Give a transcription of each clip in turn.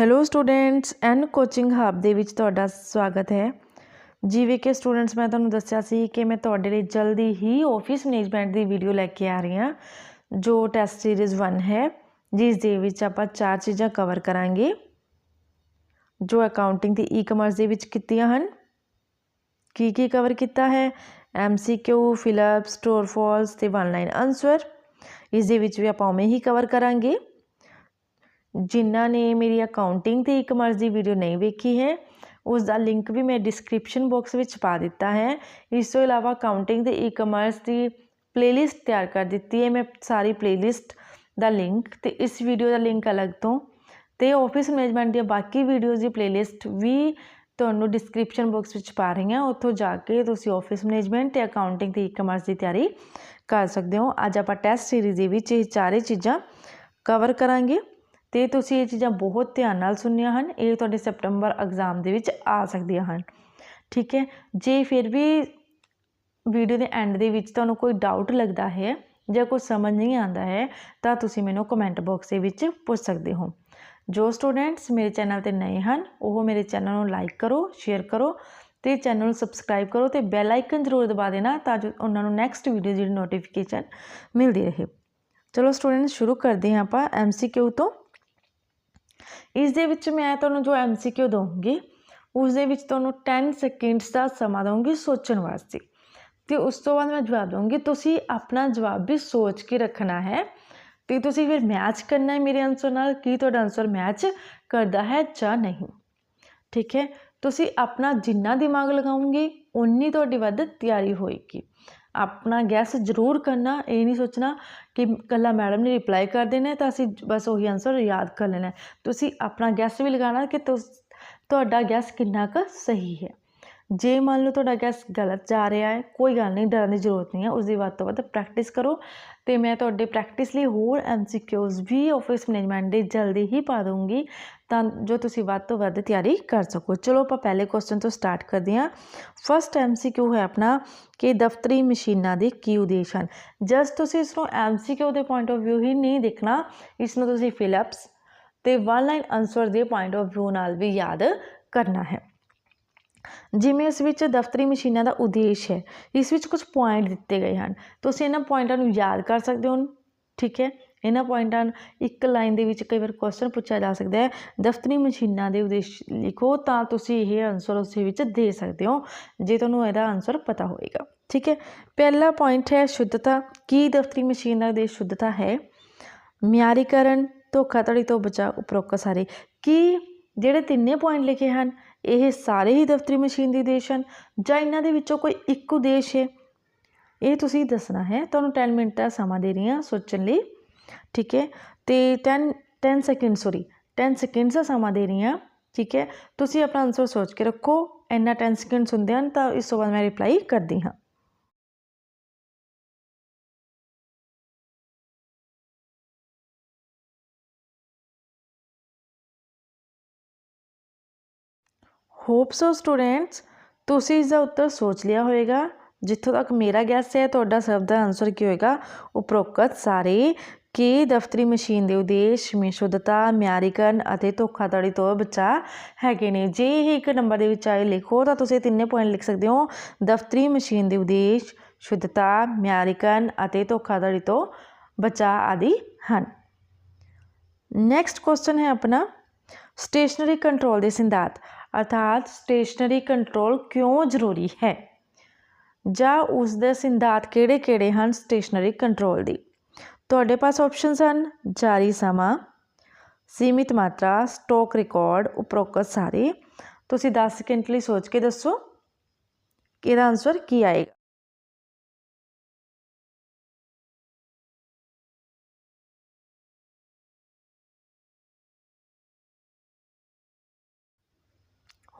Hello students N coaching hub ਦੇ ਵਿੱਚ ਤੁਹਾਡਾ ਸਵਾਗਤ ਹੈ। ਜਿਵੇਂ ਕਿ ਸਟੂਡੈਂਟਸ ਮੈਂ ਤੁਹਾਨੂੰ ਦੱਸਿਆ ਸੀ ਕਿ ਮੈਂ ਤੁਹਾਡੇ ਲਈ ਜਲਦੀ ਹੀ ਆਫਿਸ ਮੈਨੇਜਮੈਂਟ ਦੀ ਵੀਡੀਓ ਲੈ ਕੇ ਆ ਰਹੀ ਹਾਂ, ਜੋ ਟੈਸਟ ਸੀਰੀਜ਼ 1 ਹੈ, ਜਿਸ ਦੇ ਵਿੱਚ ਆਪਾਂ ਚਾਰ ਚੀਜ਼ਾਂ ਕਵਰ ਕਰਾਂਗੇ। ਜੋ ਅਕਾਊਂਟਿੰਗ ਤੇ ਈ-ਕਮਰਸ ਦੇ ਵਿੱਚ ਕੀਤੀਆਂ ਹਨ। ਕੀ ਕੀ ਕਵਰ ਕੀਤਾ ਹੈ? MCQ fill up store false ਤੇ ਵਨ ਲਾਈਨ ਆਨਸਰ ਇਸ ਦੇ ਵਿੱਚ ਵੀ ਆਪਾਂ ਉਵੇਂ ਹੀ ਕਵਰ ਕਰਾਂਗੇ। ਜਿਨ੍ਹਾਂ ਨੇ ਮੇਰੀ ਅਕਾਊਂਟਿੰਗ ਤੇ ਈ-ਕਮਰਸ ਦੀ ਵੀਡੀਓ ਨਹੀਂ ਵੇਖੀ ਹੈ ਉਸ ਦਾ ਲਿੰਕ ਵੀ ਮੈਂ ਡਿਸਕ੍ਰਿਪਸ਼ਨ ਬਾਕਸ ਵਿੱਚ ਪਾ ਦਿੱਤਾ ਹੈ। ਇਸ ਤੋਂ ਇਲਾਵਾ ਅਕਾਊਂਟਿੰਗ ਤੇ ਈ-ਕਮਰਸ ਦੀ ਪਲੇਲਿਸਟ ਤਿਆਰ ਕਰ ਦਿੱਤੀ ਹੈ। ਮੈਂ ਸਾਰੀ ਪਲੇਲਿਸਟ ਦਾ ਲਿੰਕ ਤੇ ਇਸ ਵੀਡੀਓ ਦਾ ਲਿੰਕ ਅਲੱਗ ਤੋਂ ਤੇ ਆਫਿਸ ਮੈਨੇਜਮੈਂਟ ਦੀਆਂ ਬਾਕੀ ਵੀਡੀਓਜ਼ ਦੀ ਪਲੇਲਿਸਟ ਵੀ ਤੁਹਾਨੂੰ ਡਿਸਕ੍ਰਿਪਸ਼ਨ ਬਾਕਸ ਵਿੱਚ ਪਾ ਰਹੀ ਹਾਂ। ਉੱਥੋਂ ਜਾ ਕੇ ਤੁਸੀਂ ਆਫਿਸ ਮੈਨੇਜਮੈਂਟ ਤੇ ਅਕਾਊਂਟਿੰਗ ਤੇ ਈ-ਕਮਰਸ ਦੀ ਤਿਆਰੀ ਕਰ ਸਕਦੇ ਹੋ। ਅੱਜ ਆਪਾਂ ਟੈਸਟ ਸੀਰੀਜ਼ ਦੇ ਵਿੱਚ ਇਹ ਚਾਰੇ ਚੀਜ਼ਾਂ ਕਵਰ ਕਰਾਂਗੇ। ਤੇ ਤੁਸੀਂ ਇਹ ਚੀਜ਼ਾਂ ਬਹੁਤ ਧਿਆਨ ਨਾਲ ਸੁਣਨੀਆਂ ਹਨ, ਇਹ ਤੁਹਾਡੇ ਸੈਪਟੈਂਬਰ ਐਗਜ਼ਾਮ ਦੇ ਵਿੱਚ ਆ ਸਕਦੀਆਂ ਹਨ। ਠੀਕ ਹੈ, ਜੇ ਫਿਰ ਵੀ ਵੀਡੀਓ ਦੇ ਐਂਡ ਦੇ ਵਿੱਚ ਤੁਹਾਨੂੰ ਕੋਈ ਡਾਊਟ ਲੱਗਦਾ ਹੈ ਜਾਂ ਕੋਈ ਸਮਝ ਨਹੀਂ ਆਉਂਦਾ ਹੈ, ਤਾਂ ਤੁਸੀਂ ਮੈਨੂੰ ਕਮੈਂਟ ਬਾਕਸ ਦੇ ਵਿੱਚ ਪੁੱਛ ਸਕਦੇ ਹੋ। ਜੋ ਸਟੂਡੈਂਟਸ ਮੇਰੇ ਚੈਨਲ ਤੇ ਨਵੇਂ ਹਨ, ਉਹ ਮੇਰੇ ਚੈਨਲ ਨੂੰ ਲਾਈਕ ਕਰੋ ਸ਼ੇਅਰ ਕਰੋ ਤੇ ਚੈਨਲ ਨੂੰ ਸਬਸਕ੍ਰਾਈਬ ਕਰੋ ਤੇ ਬੈਲ ਆਈਕਨ ਜ਼ਰੂਰ ਦਬਾ ਦੇਣਾ ਤਾਂ ਜੋ ਉਹਨਾਂ ਨੂੰ ਨੈਕਸਟ ਵੀਡੀਓ ਦੀ ਨੋਟੀਫਿਕੇਸ਼ਨ ਮਿਲਦੀ ਰਹੇ। ਚਲੋ ਸਟੂਡੈਂਟਸ ਸ਼ੁਰੂ ਕਰਦੇ ਹਾਂ ਆਪਾਂ ਐਮਸੀਕਿਊ ਤੋਂ। ਇਸ ਦੇ ਵਿੱਚ ਮੈਂ ਤੁਹਾਨੂੰ ਜੋ ਐਮਸੀਕਿਊ ਦਊਂਗੀ, ਉਸ ਦੇ ਵਿੱਚ ਤੁਹਾਨੂੰ 10 ਸੈਕਿੰਡਸ ਦਾ ਸਮਾਂ ਦਊਂਗੀ ਸੋਚਣ ਵਾਸਤੇ। ਤੇ ਉਸ ਤੋਂ ਬਾਅਦ ਮੈਂ ਜਵਾਬ ਦਊਂਗੀ, ਤੁਸੀਂ ਆਪਣਾ ਜਵਾਬ ਵੀ ਸੋਚ ਕੇ ਰੱਖਣਾ ਹੈ। ਤੇ ਤੁਸੀਂ ਫਿਰ ਮੈਚ ਕਰਨਾ ਹੈ ਮੇਰੇ ਆਨਸਰ ਨਾਲ, ਕੀ ਤੁਹਾਡਾ ਆਨਸਰ ਮੈਚ ਕਰਦਾ ਹੈ ਜਾਂ ਨਹੀਂ। ਠੀਕ ਹੈ? ਤੁਸੀਂ ਆਪਣਾ ਜਿੰਨਾ ਦਿਮਾਗ ਲਗਾਉਂਗੇ ਉਨੀ ਤੁਹਾਡੀ ਵੱਧ ਤਿਆਰੀ ਹੋਏਗੀ। ਆਪਣਾ ਗੈਸ ਜ਼ਰੂਰ ਕਰਨਾ, ਇਹ ਨਹੀਂ ਸੋਚਣਾ ਕਿ ਕੱਲਾ ਮੈਡਮ ਨੇ ਰਿਪਲਾਈ ਕਰ ਦੇਣਾ ਤਾਂ ਅਸੀਂ ਬਸ ਉਹੀ ਆਨਸਰ ਯਾਦ ਕਰ ਲੈਣਾ ਤੁਸੀਂ ਆਪਣਾ ਗੈਸ ਵੀ ਲਗਾਉਣਾ ਕਿ ਤੁਹਾਡਾ ਗੈਸ ਕਿੰਨਾ ਕੁ ਸਹੀ ਹੈ। ਜੇ ਮੰਨ ਲਓ ਤੁਹਾਡਾ ਗੈਸ ਗਲਤ ਜਾ ਰਿਹਾ ਹੈ, ਕੋਈ ਗੱਲ ਨਹੀਂ, ਡਰਨ ਦੀ ਜ਼ਰੂਰਤ ਨਹੀਂ ਹੈ, ਉਸ ਦੀ ਵੱਧ ਤੋਂ ਵੱਧ ਪ੍ਰੈਕਟਿਸ ਕਰੋ ਤੇ ਮੈਂ ਤੁਹਾਡੇ ਪ੍ਰੈਕਟਿਸ ਲਈ ਹੋਰ ਐਮਸੀਕਿਊਜ਼ ਵੀ ਆਫਿਸ ਮੈਨੇਜਮੈਂਟ ਦੇ ਜਲਦੀ ਹੀ ਪਾ ਦੂੰਗੀ ਤਾਂ ਜੋ ਤੁਸੀਂ ਵੱਧ ਤੋਂ ਵੱਧ ਤਿਆਰੀ ਕਰ ਸਕੋ। ਚਲੋ ਆਪਾਂ ਪਹਿਲੇ ਕੁਐਸਚਨ ਤੋਂ ਸਟਾਰਟ ਕਰਦੇ ਹਾਂ। ਫਸਟ ਐਮਸੀਕਿਊ ਹੈ ਆਪਣਾ ਕਿ ਦਫ਼ਤਰੀ ਮਸ਼ੀਨਾਂ ਦੇ ਕੀ ਉਦੇਸ਼ ਹਨ। ਜਸਟ ਤੁਸੀਂ ਇਸ ਨੂੰ ਐਮਸੀਕਿਊ ਦੇ ਪੁਆਇੰਟ ਆਫ View ਹੀ ਨਹੀਂ ਦੇਖਣਾ, ਇਸ ਨੂੰ ਤੁਸੀਂ ਫਿਲਅਪਸ ਤੇ ਵਨ ਲਾਈਨ ਆਨਸਰ ਦੇ ਪੁਆਇੰਟ ਆਫ View ਨਾਲ ਵੀ ਯਾਦ ਕਰਨਾ ਹੈ। ਜਿਵੇਂ ਇਸ ਵਿੱਚ ਦਫ਼ਤਰੀ ਮਸ਼ੀਨਾਂ ਦਾ ਉਦੇਸ਼ ਹੈ, ਇਸ ਵਿੱਚ ਕੁਝ ਪੁਆਇੰਟ ਦਿੱਤੇ ਗਏ ਹਨ। ਤੁਸੀਂ ਇਹਨਾਂ ਪੁਆਇੰਟਾਂ ਨੂੰ ਯਾਦ ਕਰ ਸਕਦੇ ਹੋ, ਠੀਕ ਹੈ? ਇਹਨਾਂ ਪੁਆਇੰਟਾਂ ਇੱਕ ਲਾਈਨ ਦੇ ਵਿੱਚ ਕਈ ਵਾਰ ਕੁਐਸਚਨ ਪੁੱਛਿਆ ਜਾ ਸਕਦਾ ਹੈ, ਦਫ਼ਤਰੀ ਮਸ਼ੀਨਾਂ ਦੇ ਉਦੇਸ਼ ਲਿਖੋ ਤਾਂ ਤੁਸੀਂ ਇਹ ਆਨਸਰ ਉਸ ਵਿੱਚ ਦੇ ਸਕਦੇ ਹੋ, ਜੇ ਤੁਹਾਨੂੰ ਇਹਦਾ ਆਨਸਰ ਪਤਾ ਹੋਵੇਗਾ ਠੀਕ ਹੈ? ਪਹਿਲਾ ਪੁਆਇੰਟ ਹੈ ਸ਼ੁੱਧਤਾ। ਕੀ ਦਫ਼ਤਰੀ ਮਸ਼ੀਨ ਦਾ ਉਦੇਸ਼ ਸ਼ੁੱਧਤਾ ਹੈ? ਮਿਆਰੀਕਰਨ, ਧੋਖਾਧੜੀ ਤੋਂ ਬਚਾਅ ਉਪਰੋਕਤ ਸਾਰੇ। ਕੀ ਜਿਹੜੇ ਤਿੰਨੇ ਪੁਆਇੰਟ ਲਿਖੇ ਹਨ ਇਹ ਸਾਰੇ ਹੀ ਦਫ਼ਤਰੀ ਮਸ਼ੀਨ ਦੇ ਉਦੇਸ਼ ਹਨ ਜਾਂ ਇਹਨਾਂ ਦੇ ਵਿੱਚੋਂ ਕੋਈ ਇੱਕ ਉਦੇਸ਼ ਹੈ? ਇਹ ਤੁਸੀਂ ਦੱਸਣਾ ਹੈ। ਤੁਹਾਨੂੰ 10 ਮਿੰਟ ਦਾ ਸਮਾਂ ਦੇ ਰਹੀ ਹਾਂ ਸੋਚਣ ਲਈ। ਠੀਕ ਹੈ? ਤੇ 10 10 ਸੈਕਿੰਡ ਸੌਰੀ 10 ਸੈਕਿੰਡਸ ਦਾ ਸਮਾਂ ਦੇ ਰਹੀ ਹਾਂ। ਠੀਕ ਹੈ? ਤੁਸੀਂ ਆਪਣਾ ਆਨਸਰ ਸੋਚ ਕੇ ਰੱਖੋ। ਇੰਨਾ 10 ਸੈਕਿੰਡਸ ਹੁੰਦੇ ਹਨ ਤਾਂ ਇਸ ਤੋਂ ਬਾਅਦ ਮੈਂ ਰਿਪਲਾਈ ਕਰਦੀ ਹਾਂ। ਹੋਪ ਸੋ ਸਟੂਡੈਂਟਸ ਤੁਸੀਂ ਇਸ ਦਾ ਉੱਤਰ ਸੋਚ ਲਿਆ ਹੋਵੇਗਾ ਜਿੱਥੋਂ ਤੱਕ ਮੇਰਾ ਗੈਸ ਹੈ, ਤੁਹਾਡਾ ਸਭ ਦਾ ਆਨਸਰ ਕੀ ਹੋਏਗਾ? ਉਪਰੋਕਤ ਸਾਰੇ ਕਿ ਦਫ਼ਤਰੀ ਮਸ਼ੀਨ ਦੇ ਉਦੇਸ਼, ਮਿਸ਼ੁੱਧਤਾ, ਮਿਆਰੀਕਰਨ ਅਤੇ ਧੋਖਾਧੜੀ ਤੋਂ ਬਚਾ ਹੈਗੇ ਨੇ। ਜੇ ਇਹ ਇੱਕ ਨੰਬਰ ਦੇ ਵਿੱਚ ਆਏ ਲਿਖੋ, ਤਾਂ ਤੁਸੀਂ ਤਿੰਨੇ ਪੁਆਇੰਟ ਲਿਖ ਸਕਦੇ ਹੋ। ਦਫ਼ਤਰੀ ਮਸ਼ੀਨ ਦੇ ਉਦੇਸ਼, ਸ਼ੁੱਧਤਾ, ਮਿਆਰੀਕਰਨ ਅਤੇ ਧੋਖਾਧੜੀ ਤੋਂ ਬਚਾ ਆਦਿ ਹਨ। ਨੈਕਸਟ ਕੁਐਸਚਨ ਹੈ ਆਪਣਾ। ਸਟੇਸ਼ਨਰੀ ਕੰਟਰੋਲ ਦੇ ਸਿਧਾਂਤ। ਅਰਥਾਤ ਸਟੇਸ਼ਨਰੀ ਕੰਟਰੋਲ ਕਿਉਂ ਜ਼ਰੂਰੀ ਹੈ ਜਾਂ ਉਸ ਦੇ ਸਿਧਾਂਤ ਕਿਹੜੇ-ਕਿਹੜੇ ਹਨ ਸਟੇਸ਼ਨਰੀ ਕੰਟਰੋਲ ਦੀ ਤੁਹਾਡੇ ਪਾਸ ਆਪਸ਼ਨਸ ਹਨ ਜਾਰੀ ਸਮਾਂ ਸੀਮਿਤ ਮਾਤਰਾ ਸਟਾਕ ਰਿਕਾਰਡ ਉਪਰੋਕਤ ਸਾਰੇ ਤੁਸੀਂ 10 ਸਕਿੰਟ ਲਈ ਸੋਚ ਕੇ ਦੱਸੋ ਕਿ ਇਹਦਾ ਆਨਸਰ ਕੀ ਆਏਗਾ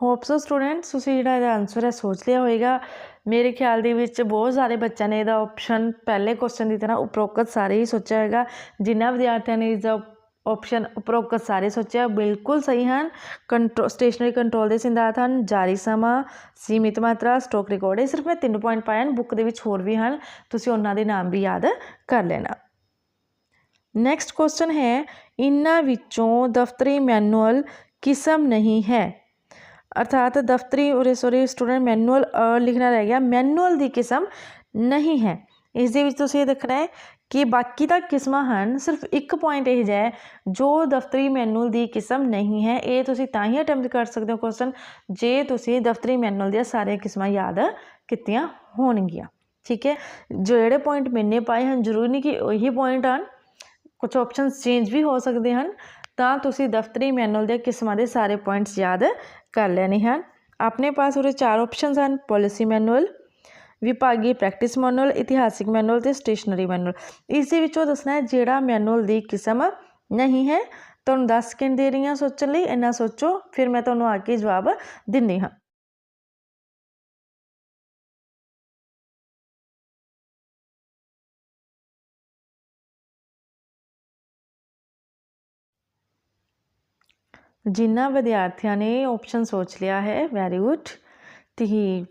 ਹੋਪ ਸਟੂਡੈਂਟਸ ਤੁਸੀਂ ਜਿਹੜਾ ਇਹਦਾ ਆਨਸਰ ਹੈ, ਸੋਚ ਲਿਆ ਹੋਵੇਗਾ ਮੇਰੇ ਖਿਆਲ ਦੇ ਵਿੱਚ ਬਹੁਤ ਸਾਰੇ ਬੱਚਿਆਂ ਨੇ ਇਹਦਾ ਆਪਸ਼ਨ ਪਹਿਲੇ ਕੁਐਸਚਨ ਦੀ ਤਰ੍ਹਾਂ ਉਪਰੋਕਤ ਸਾਰੇ ਹੀ ਸੋਚਿਆ ਹੋਵੇਗਾ ਜਿਨ੍ਹਾਂ ਵਿਦਿਆਰਥੀਆਂ ਨੇ ਇਸਦਾ ਆਪਸ਼ਨ ਉਪਰੋਕਤ ਸਾਰੇ ਸੋਚਿਆ, ਬਿਲਕੁਲ ਸਹੀ ਹਨ। ਕੰਟਰੋ ਸਟੇਸ਼ਨਰੀ ਕੰਟਰੋਲ ਦੇ ਸਿਧਾਂਤ ਹਨ। ਜਾਰੀ ਸਮਾਂ, ਸੀਮਿਤ ਮਾਤਰਾ ਸਟਾਕ ਰਿਕਾਰਡ ਇਹ ਸਿਰਫ ਮੈਂ ਤਿੰਨ ਪੁਆਇੰਟ ਪਾਏ ਹਨ। ਬੁੱਕ ਦੇ ਵਿੱਚ ਹੋਰ ਵੀ ਹਨ। ਤੁਸੀਂ ਉਹਨਾਂ ਦੇ ਨਾਮ ਵੀ ਯਾਦ ਕਰ ਲੈਣਾ। ਨੈਕਸਟ ਕੁਐਸਚਨ ਹੈ, ਇਨ੍ਹਾਂ ਵਿੱਚੋਂ ਦਫ਼ਤਰੀ ਮੈਨੂਅਲ ਕਿਸਮ ਨਹੀਂ ਹੈ। ਅਰਥਾਤ ਦਫ਼ਤਰੀ, ਉਰੇ ਸੋਰੀ, ਸਟੂਡੈਂਟ ਮੈਨੂਅਲ ਲਿਖਣਾ ਰਹਿ ਗਿਆ। ਮੈਨੂਅਲ ਦੀ ਕਿਸਮ ਨਹੀਂ ਹੈ। ਇਸ ਦੇ ਵਿੱਚ ਤੁਸੀਂ ਇਹ ਦੇਖਣਾ ਹੈ ਕਿ ਬਾਕੀ ਤਾਂ ਕਿਸਮਾਂ ਹਨ, ਸਿਰਫ ਇੱਕ ਪੁਆਇੰਟ ਇਹ ਜਿਹਾ ਹੈ, ਜੋ ਦਫ਼ਤਰੀ ਮੈਨੂਅਲ ਦੀ ਕਿਸਮ ਨਹੀਂ ਹੈ। ਇਹ ਤੁਸੀਂ ਤਾਂ ਹੀ ਅਟੈਂਪਟ ਕਰ ਸਕਦੇ ਹੋ ਕੁਐਸਚਨ ਜੇ ਤੁਸੀਂ ਦਫ਼ਤਰੀ ਮੈਨੂਅਲ ਦੀਆਂ ਸਾਰੀਆਂ ਕਿਸਮਾਂ ਯਾਦ ਕੀਤੀਆਂ ਹੋਣਗੀਆਂ। ਠੀਕ ਹੈ? ਜਿਹੜੇ ਪੁਆਇੰਟ ਮੈਨੇ ਪਾਏ ਹਨ, ਜ਼ਰੂਰੀ ਨਹੀਂ ਕਿ ਉਹੀ ਪੁਆਇੰਟ ਹਨ ਕੁਝ ਆਪਸ਼ਨਸ ਚੇਂਜ ਵੀ ਹੋ ਸਕਦੇ ਹਨ। ਤਾਂ ਤੁਸੀਂ ਦਫ਼ਤਰੀ ਮੈਨੂਅਲ ਦੇ ਕਿਸਮਾਂ ਦੇ ਸਾਰੇ ਪੁਆਇੰਟਸ ਯਾਦ ਕਰ ਲੈਣੇ ਹਨ। ਆਪਣੇ ਪਾਸ ਉਰੇ ਚਾਰ ਆਪਸ਼ਨਸ ਹਨ ਪਾਲਿਸੀ ਮੈਨੂਅਲ ਵਿਭਾਗੀ ਪ੍ਰੈਕਟਿਸ ਮੈਨੂਅਲ ਇਤਿਹਾਸਿਕ ਮੈਨੂਅਲ ਤੇ ਸਟੇਸ਼ਨਰੀ ਮੈਨੂਅਲ ਇਸ ਦੇ ਵਿੱਚੋਂ ਦੱਸਣਾ ਹੈ ਜਿਹੜਾ ਮੈਨੂਅਲ ਦੀ ਕਿਸਮ ਨਹੀਂ ਹੈ। ਤੁਹਾਨੂੰ 10 ਸਕਿੰਡ ਦੇ ਰਹੀ ਹਾਂ ਸੋਚਣ ਲਈ, ਇੰਨਾ ਸੋਚੋ, ਫਿਰ ਮੈਂ ਤੁਹਾਨੂੰ ਆ ਕੇ ਜਵਾਬ ਦਿੰਦੀ ਹਾਂ। ਜਿਨ੍ਹਾਂ ਵਿਦਿਆਰਥੀਆਂ ਨੇ ਆਪਸ਼ਨ ਸੋਚ ਲਿਆ ਹੈ ਵੈਰੀ ਗੁੱਡ ਤੇ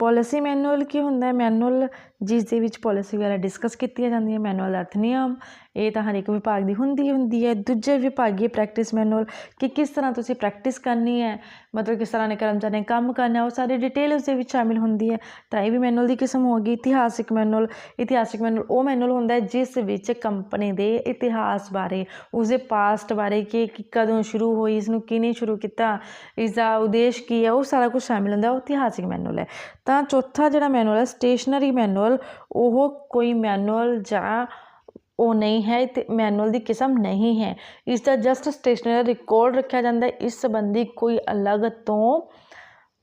ਪੋਲਿਸੀ ਮੈਨੂਅਲ ਕੀ ਹੁੰਦਾ ਮੈਨੂਅਲ ਜਿਸ ਦੇ ਵਿੱਚ ਪਾਲਿਸੀ ਵਗੈਰਾ ਡਿਸਕਸ ਕੀਤੀਆਂ ਜਾਂਦੀਆਂ ਮੈਨੂਅਲ ਅਰਥ ਨਿਯਮ ਇਹ ਤਾਂ ਹਰ ਇੱਕ ਵਿਭਾਗ ਦੀ ਹੁੰਦੀ ਹੁੰਦੀ ਹੈ। ਦੂਜੇ ਵਿਭਾਗੀ ਪ੍ਰੈਕਟਿਸ ਮੈਨੂਅਲ ਕਿ ਕਿਸ ਤਰ੍ਹਾਂ ਤੁਸੀਂ ਪ੍ਰੈਕਟਿਸ ਕਰਨੀ ਹੈ, ਮਤਲਬ ਕਿਸ ਤਰ੍ਹਾਂ ਨੇ ਕਰਮਚਾਰੀ ਨੇ ਕੰਮ ਕਰਨਾ ਉਹ ਸਾਰੀ ਡਿਟੇਲ ਉਸ ਦੇ ਵਿੱਚ ਸ਼ਾਮਿਲ ਹੁੰਦੀ ਹੈ। ਤਾਂ ਇਹ ਵੀ ਮੈਨੂਅਲ ਦੀ ਕਿਸਮ ਹੋ ਗਈ, ਇਤਿਹਾਸਿਕ ਮੈਨੂਅਲ ਇਤਿਹਾਸਿਕ ਮੈਨੂਅਲ ਉਹ ਮੈਨੂਅਲ ਹੁੰਦਾ ਹੈ ਜਿਸ ਵਿੱਚ ਕੰਪਨੀ ਦੇ ਇਤਿਹਾਸ ਬਾਰੇ, ਉਸਦੇ ਪਾਸਟ ਬਾਰੇ, ਕਿ ਕਦੋਂ ਸ਼ੁਰੂ ਹੋਈ ਇਸ ਨੂੰ ਕਿਹਨੇ ਸ਼ੁਰੂ ਕੀਤਾ ਇਸ ਦਾ ਉਦੇਸ਼ ਕੀ ਹੈ, ਉਹ ਸਾਰਾ ਕੁਝ ਸ਼ਾਮਿਲ ਹੁੰਦਾ, ਉਹ ਇਤਿਹਾਸਿਕ ਮੈਨੂਅਲ ਹੈ। ਤਾਂ ਚੌਥਾ ਜਿਹੜਾ ਮੈਨੂਅਲ ਹੈ ਸਟੇਸ਼ਨਰੀ ਮੈਨੂਅਲ ਉਹ ਕੋਈ ਮੈਨੂਅਲ ਜਾਂ ਉਹ ਨਹੀਂ ਹੈ ਤੇ ਮੈਨੂਅਲ ਦੀ ਕਿਸਮ ਨਹੀਂ ਹੈ। ਇਸ ਦਾ ਜਸਟ ਸਟੇਸ਼ਨਰੀ ਰਿਕਾਰਡ ਰੱਖਿਆ ਜਾਂਦਾ ਹੈ। ਇਸ ਸੰਬੰਧੀ ਕੋਈ ਅਲੱਗ ਤੋਂ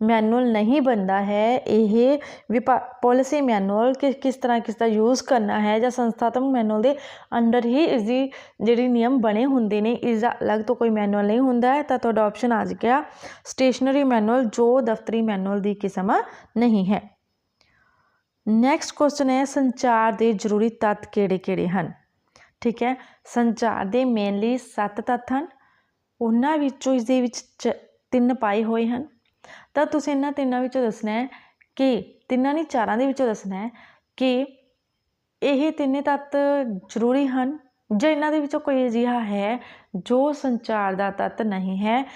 ਮੈਨੂਅਲ ਨਹੀਂ ਬਣਦਾ ਹੈ। ਇਹ ਵਿਭਾ ਪਾਲਿਸੀ ਮੈਨੂਅਲ ਕਿ, ਕਿਸ ਤਰ੍ਹਾਂ ਕਿਸ ਦਾ ਯੂਜ਼ ਕਰਨਾ ਹੈ ਜਾਂ ਸੰਸਥਾਤਮਕ ਮੈਨੂਅਲ ਦੇ ਅੰਡਰ ਹੀ ਇਸ ਦੀ ਜਿਹੜੀ ਨਿਯਮ ਬਣੇ ਹੁੰਦੇ ਨੇ, ਇਸ ਦਾ ਅਲੱਗ ਤੋਂ ਕੋਈ ਮੈਨੂਅਲ ਨਹੀਂ ਹੁੰਦਾ ਹੈ। ਤਾਂ ਤੁਹਾਡਾ ਆਪਸ਼ਨ ਆ ਗਿਆ ਸਟੇਸ਼ਨਰੀ ਮੈਨੂਅਲ ਜੋ ਦਫ਼ਤਰੀ ਮੈਨੂਅਲ ਦੀ ਕਿਸਮ ਨਹੀਂ ਹੈ। ਨੈਕਸਟ ਕੁਐਸਚਨ ਹੈ, ਸੰਚਾਰ ਦੇ ਜ਼ਰੂਰੀ ਤੱਤ ਕਿਹੜੇ-ਕਿਹੜੇ ਹਨ? ਠੀਕ ਹੈ, ਸੰਚਾਰ ਦੇ ਮੇਨਲੀ 7 ਤੱਤ ਹਨ। ਉਹਨਾਂ ਵਿੱਚੋਂ ਇਸ ਦੇ ਵਿੱਚ ਤਿੰਨ ਪਾਏ ਹੋਏ ਹਨ। ਤਾਂ ਤੁਸੀਂ ਇਹਨਾਂ ਤਿੰਨਾਂ ਵਿੱਚੋਂ ਦੱਸਣਾ ਹੈ ਕਿ, ਤਿੰਨਾਂ ਨਹੀਂ, ਚਾਰਾਂ ਦੇ ਵਿੱਚੋਂ ਦੱਸਣਾ ਹੈ ਕਿ ਇਹ ਤਿੰਨੇ ਤੱਤ ਜ਼ਰੂਰੀ ਹਨ ਜਾਂ ਇਹਨਾਂ ਦੇ ਵਿੱਚੋਂ ਕੋਈ ਅਜਿਹਾ ਹੈ ਜੋ ਸੰਚਾਰ ਦਾ ਤੱਤ ਨਹੀਂ ਹੈ।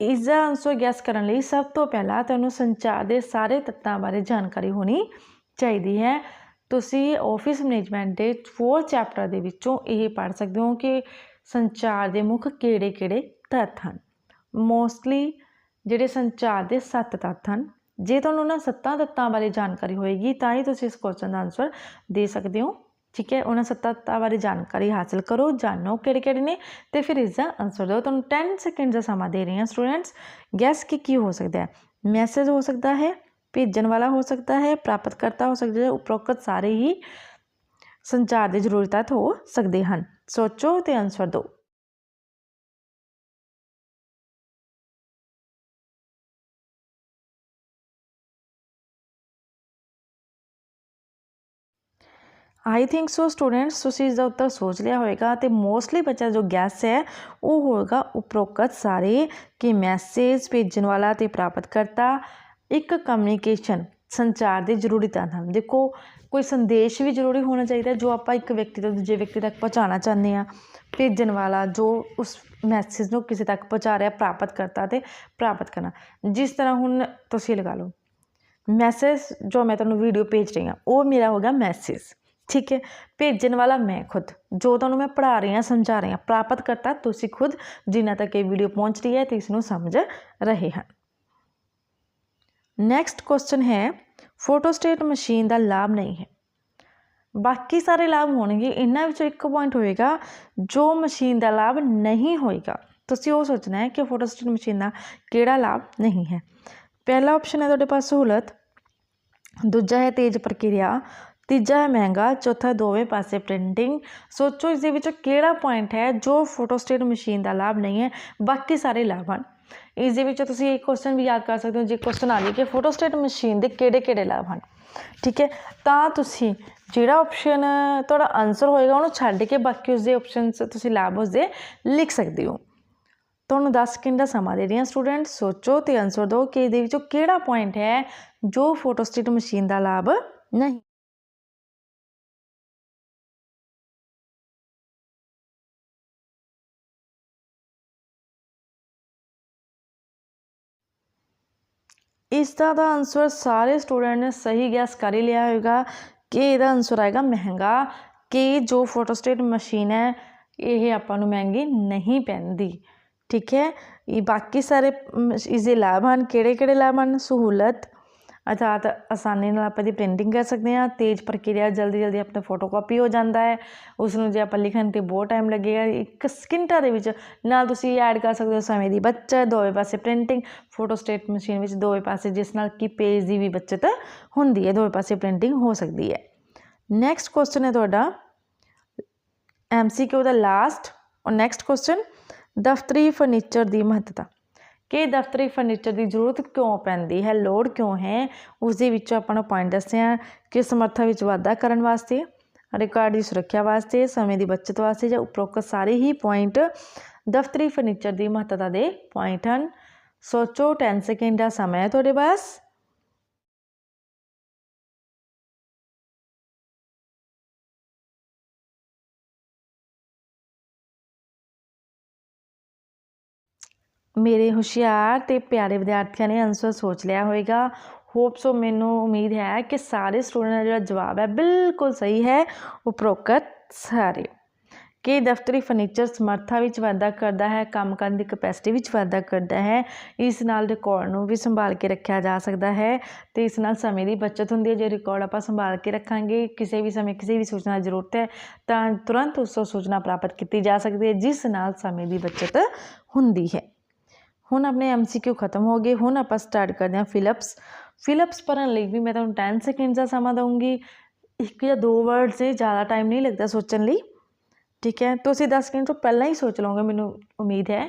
ਇਸ ਦਾ ਆਨਸਰ ਗੈਸ ਕਰਨ ਲਈ ਸਭ ਤੋਂ ਪਹਿਲਾਂ ਤੁਹਾਨੂੰ ਸੰਚਾਰ ਦੇ ਸਾਰੇ ਤੱਤਾਂ ਬਾਰੇ ਜਾਣਕਾਰੀ ਹੋਣੀ ਚਾਹੀਦੀ ਹੈ। ਤੁਸੀਂ ਆਫਿਸ ਮੈਨੇਜਮੈਂਟ ਦੇ 4 ਚੈਪਟਰ ਦੇ ਵਿੱਚੋਂ ਇਹ ਪੜ੍ਹ ਸਕਦੇ ਹੋ ਕਿ ਸੰਚਾਰ ਦੇ ਮੁੱਖ ਕਿਹੜੇ-ਕਿਹੜੇ ਤੱਤ ਹਨ। ਮੋਸਟਲੀ ਜਿਹੜੇ ਸੰਚਾਰ ਦੇ 7 ਤੱਤ ਹਨ। ਜੇ ਤੁਹਾਨੂੰ ਉਹਨਾਂ ਸੱਤਾਂ ਤੱਤਾਂ ਬਾਰੇ ਜਾਣਕਾਰੀ ਹੋਏਗੀ ਤਾਂ ਹੀ ਤੁਸੀਂ ਇਸ ਕੁਐਸਚਨ ਦਾ ਆਨਸਰ ਦੇ ਸਕਦੇ ਹੋ। ਠੀਕ ਹੈ, ਉਹਨਾਂ ਸੱਤਾਂ ਤੱਤਾਂ ਬਾਰੇ ਜਾਣਕਾਰੀ ਹਾਸਲ ਕਰੋ, ਜਾਣੋ ਕਿਹੜੇ ਕਿਹੜੇ ਨੇ ਤੇ ਫਿਰ ਇਸ ਦਾ ਆਨਸਰ ਦਿਓ। ਤੁਹਾਨੂੰ 10 ਸੈਕਿੰਡ ਦਾ ਸਮਾਂ ਦੇ ਰਹੀ ਹਾਂ ਸਟੂਡੈਂਟਸ ਗੈਸ ਕੀ ਕੀ ਹੋ ਸਕਦਾ ਹੈ? ਮੈਸੇਜ ਹੋ ਸਕਦਾ ਹੈ ਭੇਜਣ ਵਾਲਾ ਹੋ ਸਕਦਾ ਹੈ ਪ੍ਰਾਪਤ ਕਰਤਾ ਹੋ ਸਕਦਾ ਹੈ ਉਪਰੋਕਤ ਸਾਰੇ ਹੀ ਸੰਚਾਰ ਦੇ ਜ਼ਰੂਰੀ ਤੱਤ ਹੋ ਸਕਦੇ ਹਨ ਸੋਚੋ ਤੇ ਆਨਸਰ ਦਿਓ ਆਈ ਥਿੰਕ ਸੋ ਸਟੂਡੈਂਟਸ ਤੁਸੀਂ ਇਸ ਦਾ ਉੱਤਰ ਸੋਚ ਲਿਆ ਹੋਵੇਗਾ ਤੇ ਮੋਸਟਲੀ ਬੱਚਾ ਜੋ ਗੈਸ ਹੈ ਉਹ ਹੋਏਗਾ ਉਪਰੋਕਤ ਸਾਰੇ ਕਿ ਮੈਸੇਜ ਭੇਜਣ ਵਾਲਾ ਤੇ ਪ੍ਰਾਪਤ ਕਰਤਾ ਇੱਕ ਕਮਿਊਨੀਕੇਸ਼ਨ ਸੰਚਾਰ ਦੀ ਜ਼ਰੂਰੀ ਤੱਤ ਹਨ ਦੇਖੋ, ਕੋਈ ਸੰਦੇਸ਼ ਵੀ ਜ਼ਰੂਰੀ ਹੋਣਾ ਚਾਹੀਦਾ ਜੋ ਆਪਾਂ ਇੱਕ ਵਿਅਕਤੀ ਤੋਂ ਦੂਜੇ ਵਿਅਕਤੀ ਤੱਕ ਪਹੁੰਚਾਉਣਾ ਚਾਹੁੰਦੇ ਆ ਭੇਜਣ ਵਾਲਾ ਜੋ ਉਸ ਮੈਸੇਜ ਨੂੰ ਕਿਸੇ ਤੱਕ ਪਹੁੰਚਾ ਰਿਹਾ, ਪ੍ਰਾਪਤ ਕਰਤਾ ਤੇ ਪ੍ਰਾਪਤ ਕਰਨਾ। ਜਿਸ ਤਰ੍ਹਾਂ ਹੁਣ ਤੁਸੀਂ ਲਗਾ ਲਓ ਮੈਸੇਜ ਜੋ ਮੈਂ ਤੁਹਾਨੂੰ ਵੀਡੀਓ ਭੇਜ ਰਹੀ ਹਾਂ, ਉਹ ਮੇਰਾ ਹੋ ਗਿਆ ਮੈਸੇਜ ਠੀਕ ਹੈ? ਭੇਜਣ ਵਾਲਾ ਮੈਂ ਖੁਦ, ਜੋ ਤੁਹਾਨੂੰ ਮੈਂ ਪੜ੍ਹਾ ਰਹੀ ਹਾਂ, ਸਮਝਾ ਰਹੀ ਹਾਂ, ਪ੍ਰਾਪਤ ਕਰਤਾ, ਤੁਸੀਂ ਖੁਦ ਜਿਨ੍ਹਾਂ ਤੱਕ ਇਹ ਵੀਡੀਓ ਪਹੁੰਚ ਰਹੀ ਹੈ ਤੇ ਇਸ ਨੂੰ ਸਮਝ ਰਹੇ ਹਨ। ਨੈਕਸਟ ਕੁਐਸਚਨ ਹੈ ਫੋਟੋਸਟੇਟ ਮਸ਼ੀਨ ਦਾ ਲਾਭ ਨਹੀਂ ਹੈ ਬਾਕੀ ਸਾਰੇ ਲਾਭ ਹੋਣਗੇ ਇਹਨਾਂ ਵਿੱਚੋਂ ਇੱਕ ਪੁਆਇੰਟ ਹੋਏਗਾ ਜੋ ਮਸ਼ੀਨ ਦਾ ਲਾਭ ਨਹੀਂ ਹੋਏਗਾ ਤੁਸੀਂ ਉਹ ਸੋਚਣਾ ਹੈ ਕਿ ਫੋਟੋਸਟੇਟ ਮਸ਼ੀਨ ਦਾ ਕਿਹੜਾ ਲਾਭ ਨਹੀਂ ਹੈ ਪਹਿਲਾ ਆਪਸ਼ਨ ਹੈ ਤੁਹਾਡੇ ਪਾਸ ਸਹੂਲਤ ਦੂਜਾ ਹੈ ਤੇਜ਼ ਪ੍ਰਕਿਰਿਆ ਤੀਜਾ ਹੈ ਮਹਿੰਗਾ ਚੌਥਾ ਦੋਵੇਂ ਪਾਸੇ ਪ੍ਰਿੰਟਿੰਗ ਸੋਚੋ ਇਸ ਦੇ ਵਿੱਚੋਂ ਕਿਹੜਾ ਪੁਆਇੰਟ ਹੈ ਜੋ ਫੋਟੋਸਟੇਟ ਮਸ਼ੀਨ ਦਾ ਲਾਭ ਨਹੀਂ ਹੈ ਬਾਕੀ ਸਾਰੇ ਲਾਭ ਹਨ ਇਸ ਦੇ ਵਿੱਚ ਤੁਸੀਂ ਇਹ ਕੁਐਸਚਨ ਵੀ ਯਾਦ ਕਰ ਸਕਦੇ ਹੋ, ਜੇ ਕੁਐਸਚਨ ਆ ਜਾਏ ਕਿ ਫੋਟੋਸਟੇਟ ਮਸ਼ੀਨ ਦੇ ਕਿਹੜੇ ਕਿਹੜੇ ਲਾਭ ਹਨ। ਠੀਕ ਹੈ, ਤਾਂ ਤੁਸੀਂ ਜਿਹੜਾ ਆਪਸ਼ਨ ਤੁਹਾਡਾ ਆਨਸਰ ਹੋਏਗਾ, ਉਹਨੂੰ ਛੱਡ ਕੇ ਬਾਕੀ ਉਸਦੇ ਆਪਸ਼ਨਸ ਤੁਸੀਂ ਲਾਭ ਉਸਦੇ ਲਿਖ ਸਕਦੇ ਹੋ। ਤੁਹਾਨੂੰ 10 ਸਕਿੰਡ ਦਾ ਸਮਾਂ ਦੇ ਰਹੀ ਹਾਂ ਸਟੂਡੈਂਟ ਸੋਚੋ ਤੇ ਆਨਸਰ ਦਿਓ ਕਿ ਇਹਦੇ ਵਿੱਚੋਂ ਕਿਹੜਾ ਪੁਆਇੰਟ ਹੈ ਜੋ ਫੋਟੋਸਟੇਟ ਮਸ਼ੀਨ ਦਾ ਲਾਭ ਨਹੀਂ। ਇਸ ਦਾ ਦਾ ਆਨਸਰ ਸਾਰੇ ਸਟੂਡੈਂਟ ਨੇ ਸਹੀ ਗੈਸ ਕਰ ਹੀ ਲਿਆ ਹੋਵੇਗਾ ਕਿ ਇਹਦਾ ਆਨਸਰ ਆਏਗਾ ਮਹਿੰਗਾ, ਕਿ ਜੋ ਫੋਟੋਸਟੇਟ ਮਸ਼ੀਨ ਹੈ, ਇਹ ਆਪਾਂ ਨੂੰ ਮਹਿੰਗੀ ਨਹੀਂ ਪੈਂਦੀ। ਠੀਕ ਹੈ? ਇਹ ਬਾਕੀ ਸਾਰੇ ਇਸ ਦੇ ਲਾਭ ਹਨ ਕਿਹੜੇ ਕਿਹੜੇ ਲਾਭ ਹਨ ਸਹੂਲਤ ਅਰਥਾਤ ਆਸਾਨੀ ਨਾਲ ਆਪਾਂ ਦੀ ਪ੍ਰਿੰਟਿੰਗ ਕਰ ਸਕਦੇ ਹਾਂ। ਤੇਜ਼ ਪ੍ਰਕਿਰਿਆ ਜਲਦੀ ਜਲਦੀ ਆਪਣਾ ਫੋਟੋਕਾਪੀ ਹੋ ਜਾਂਦਾ ਹੈ। ਉਸ ਨੂੰ ਜੇ ਆਪਾਂ ਲਿਖਣ 'ਤੇ ਬਹੁਤ ਟਾਈਮ ਲੱਗੇਗਾ। ਇੱਕ ਸਕਿੰਟਾਂ ਦੇ ਵਿੱਚ ਨਾਲ ਤੁਸੀਂ ਐਡ ਕਰ ਸਕਦੇ ਹੋ ਸਮੇਂ ਦੀ ਬੱਚਤ, ਦੋਵੇਂ ਪਾਸੇ ਪ੍ਰਿੰਟਿੰਗ ਫੋਟੋ ਸਟੇਟ ਮਸ਼ੀਨ ਵਿੱਚ ਦੋਵੇਂ ਪਾਸੇ, ਜਿਸ ਨਾਲ ਕਿ ਪੇਜ ਦੀ ਵੀ ਬੱਚਤ ਹੁੰਦੀ ਹੈ। ਦੋਵੇਂ ਪਾਸੇ ਪ੍ਰਿੰਟਿੰਗ ਹੋ ਸਕਦੀ ਹੈ। ਨੈਕਸਟ ਕੁਐਸਚਨ ਹੈ ਤੁਹਾਡਾ। ਐਮਸੀਕਿਊ ਦਾ ਲਾਸਟ ਔਰ ਨੈਕਸਟ ਕੁਐਸਚਨ ਦਫ਼ਤਰੀ ਫਰਨੀਚਰ ਦੀ ਮਹੱਤਤਾ। ਕਿ ਦਫ਼ਤਰੀ ਫਰਨੀਚਰ ਦੀ ਜ਼ਰੂਰਤ ਕਿਉਂ ਪੈਂਦੀ ਹੈ, ਲੋੜ ਕਿਉਂ ਹੈ? ਉਸ ਦੇ ਵਿੱਚੋਂ ਆਪਾਂ ਨੂੰ ਪੁਆਇੰਟ ਦੱਸੇ ਆ ਕਿ ਸਮਰੱਥਾ ਵਿੱਚ ਵਾਧਾ ਕਰਨ ਵਾਸਤੇ ਰਿਕਾਰਡ ਦੀ ਸੁਰੱਖਿਆ ਵਾਸਤੇ, ਸਮੇਂ ਦੀ ਬਚਤ ਵਾਸਤੇ ਜਾਂ ਉਪਰੋਕਤ ਸਾਰੇ ਹੀ ਪੁਆਇੰਟ ਦਫ਼ਤਰੀ ਫਰਨੀਚਰ ਦੀ ਮਹੱਤਤਾ ਦੇ ਪੁਆਇੰਟ ਹਨ। ਸੋਚੋ 10 ਸੈਕਿੰਡ ਦਾ ਸਮਾਂ ਹੈ ਤੁਹਾਡੇ ਪਾਸ। ਮੇਰੇ ਹੁਸ਼ਿਆਰ ਤੇ ਪਿਆਰੇ ਵਿਦਿਆਰਥੀਆਂ ਨੇ ਆਨਸਰ ਸੋਚ ਲਿਆ ਹੋਵੇਗਾ ਹੋਪ ਸੋ ਮੈਨੂੰ ਉਮੀਦ ਹੈ ਕਿ ਸਾਰੇ ਸਟੂਡੈਂਟ ਦਾ ਜਿਹੜਾ ਜਵਾਬ ਹੈ ਬਿਲਕੁਲ ਸਹੀ ਹੈ। ਉਪਰੋਕਤ ਸਾਰੇ। ਕਿ ਦਫ਼ਤਰੀ ਫਰਨੀਚਰ ਸਮਰੱਥਾ ਵਿੱਚ ਵਾਧਾ ਕਰਦਾ ਹੈ, ਕੰਮ ਕਰਨ ਦੀ ਕਪੈਸਿਟੀ ਵਿੱਚ ਵਾਧਾ ਕਰਦਾ ਹੈ, ਇਸ ਨਾਲ ਰਿਕਾਰਡ ਨੂੰ ਵੀ ਸੰਭਾਲ ਕੇ ਰੱਖਿਆ ਜਾ ਸਕਦਾ ਹੈ ਤੇ ਇਸ ਨਾਲ ਸਮੇਂ ਦੀ ਬਚਤ ਹੁੰਦੀ ਹੈ। ਜੇ ਰਿਕਾਰਡ ਆਪਾਂ ਸੰਭਾਲ ਕੇ ਰੱਖਾਂਗੇ, ਕਿਸੇ ਵੀ ਸਮੇਂ ਕਿਸੇ ਵੀ ਸੂਚਨਾ ਦੀ ਜ਼ਰੂਰਤ ਹੈ, ਤਾਂ ਤੁਰੰਤ ਉਸ ਤੋਂ ਸੂਚਨਾ ਪ੍ਰਾਪਤ ਕੀਤੀ ਜਾ ਸਕਦੀ ਹੈ, ਜਿਸ ਨਾਲ ਸਮੇਂ ਦੀ ਬਚਤ ਹੁੰਦੀ ਹੈ। ਹੁਣ ਆਪਣੇ ਐਮਸੀਕਿਊ ਖਤਮ ਹੋ ਗਏ ਹੁਣ ਆਪਾਂ ਸਟਾਰਟ ਕਰਦੇ ਹਾਂ ਫਿਲਪਸ ਫਿਲਪਸ ਭਰਨ ਲਈ ਵੀ ਮੈਂ ਤੁਹਾਨੂੰ 10 ਸੈਕਿੰਡ ਦਾ ਸਮਾਂ ਦਊਂਗੀ ਇੱਕ ਜਾਂ ਦੋ ਵਰਡ ਸੇ ਜ਼ਿਆਦਾ ਟਾਈਮ ਨਹੀਂ ਲੱਗਦਾ ਸੋਚਣ ਲਈ ਠੀਕ ਹੈ ਤੁਸੀਂ 10 ਸੈਕਿੰਡ ਤੋਂ ਪਹਿਲਾਂ ਹੀ ਸੋਚ ਲਓਗੇ ਮੈਨੂੰ ਉਮੀਦ ਹੈ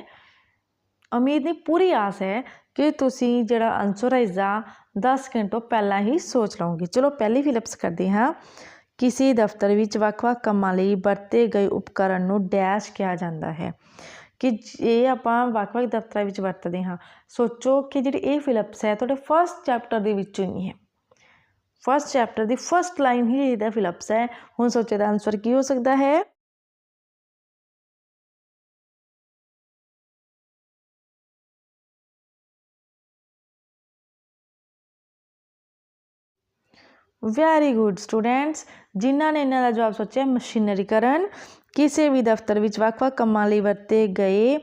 ਉਮੀਦ ਨਹੀਂ ਪੂਰੀ ਆਸ ਹੈ ਕਿ ਤੁਸੀਂ ਜਿਹੜਾ ਆਨਸਰ ਹੈ ਇਸਦਾ 10 ਸੈਕਿੰਡ ਤੋਂ ਪਹਿਲਾਂ ਹੀ ਸੋਚ ਲਓਗੇ ਚਲੋ ਪਹਿਲੀ ਫਿਲਪਸ ਕਰਦੇ ਹਾਂ ਕਿਸੇ ਦਫ਼ਤਰ ਵਿੱਚ ਵੱਖ-ਵੱਖ ਕੰਮਾਂ ਲਈ ਵਰਤੇ ਗਏ ਉਪਕਰਨ ਨੂੰ ਡੈਸ਼ ਕਿਹਾ ਜਾਂਦਾ ਹੈ ਕਿ ਇਹ ਆਪਾਂ ਵੱਖ-ਵੱਖ ਦਫ਼ਤਰਾਂ ਵਿੱਚ ਵਰਤਦੇ ਹਾਂ, ਸੋਚੋ ਕਿ ਜਿਹੜੀ ਇਹ ਫਿਲਪਸ ਹੈ, ਤੁਹਾਡੇ ਫਸਟ ਚੈਪਟਰ ਦੇ ਵਿੱਚੋਂ ਹੀ ਹੈ। ਫਸਟ ਚੈਪਟਰ ਦੀ ਫਸਟ ਲਾਈਨ ਹੀ ਇਹਦਾ ਫਿਲਪਸ ਹੈ। ਹੁਣ ਸੋਚੋ ਦਾ ਆਨਸਰ ਕੀ ਹੋ ਸਕਦਾ ਹੈ? ਵੈਰੀ ਗੁੱਡ ਸਟੂਡੈਂਟਸ ਜਿਨ੍ਹਾਂ ਨੇ ਇਹਨਾਂ ਦਾ ਜਵਾਬ ਸੋਚਿਆ ਮਸ਼ੀਨਰੀਕਰਨ ਕਿਸੇ ਵੀ ਦਫ਼ਤਰ ਵਿੱਚ ਵੱਖ-ਵੱਖ ਕੰਮਾਂ ਲਈ ਵਰਤੇ ਗਏ